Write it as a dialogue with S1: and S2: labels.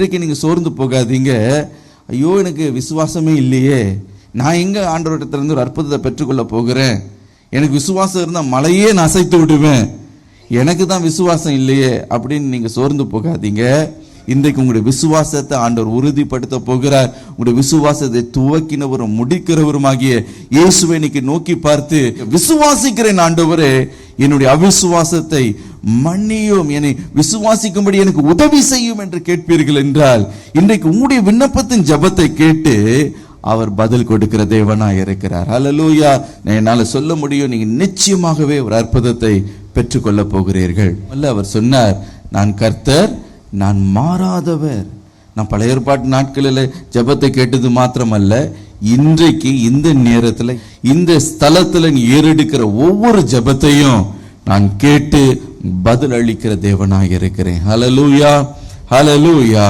S1: இன்றைக்கு நீங்க சோர்ந்து போகாதீங்க. ஐயோ எனக்கு விசுவாசமே இல்லையே. நான் எங்க ஆண்டவரிடத்திலிருந்து ஒரு அற்புதத்தை பெற்றுக்கொள்ள போகிறேன்? எனக்கு விசுவாசம் இருந்தால் மலையே நான் அசைத்து விடுவேன். எனக்கு தான் விசுவாசம் இல்லையே அப்படின்னு நீங்க சோர்ந்து போகாதீங்க. இன்றைக்கு உங்களுடைய விசுவாசத்தை ஆண்டவர் உறுதிப்படுத்த போகிறார். உங்களுடைய விசுவாசத்தை துவக்கினவரும் முடிக்கிறவருமாகிய இயேசுவை இன்னைக்கு நோக்கி பார்த்து விசுவாசிக்கிறேன் ஆண்டவரே என்னுடைய அவிசுவாசத்தை மன்னியும். என்னை விசுவாசிக்கும்படி எனக்கு உதவி செய்யும் என்று கேட்பீர்கள் என்றால் இன்றைக்கு உங்களுடைய விண்ணப்பத்தின் ஜெபத்தை கேட்டு அவர் பதில் கொடுக்கிற தேவனாய் இருக்கிறார். அலலூயா என்னால் சொல்ல முடியும். நீங்க நிச்சயமாகவே ஒரு அற்புதத்தை பெற்றுக்கொள்ள போகிறீர்கள். அல்ல அவர் சொன்னார் நான் கர்த்தர் நான் மாறாதவர். நான் பழைய ஏற்பாட்டு நாட்களில் ஜெபத்தை கேட்டது மாத்திரமல்ல இன்றைக்கு இந்த நேரத்தில் இந்த ஸ்தலத்தில் நீ ஏறெடுக்கிற ஒவ்வொரு ஜெபத்தையும் நான் கேட்டு பதில் அளிக்கிற தேவனாக இருக்கிறேன். Hallelujah hallelujah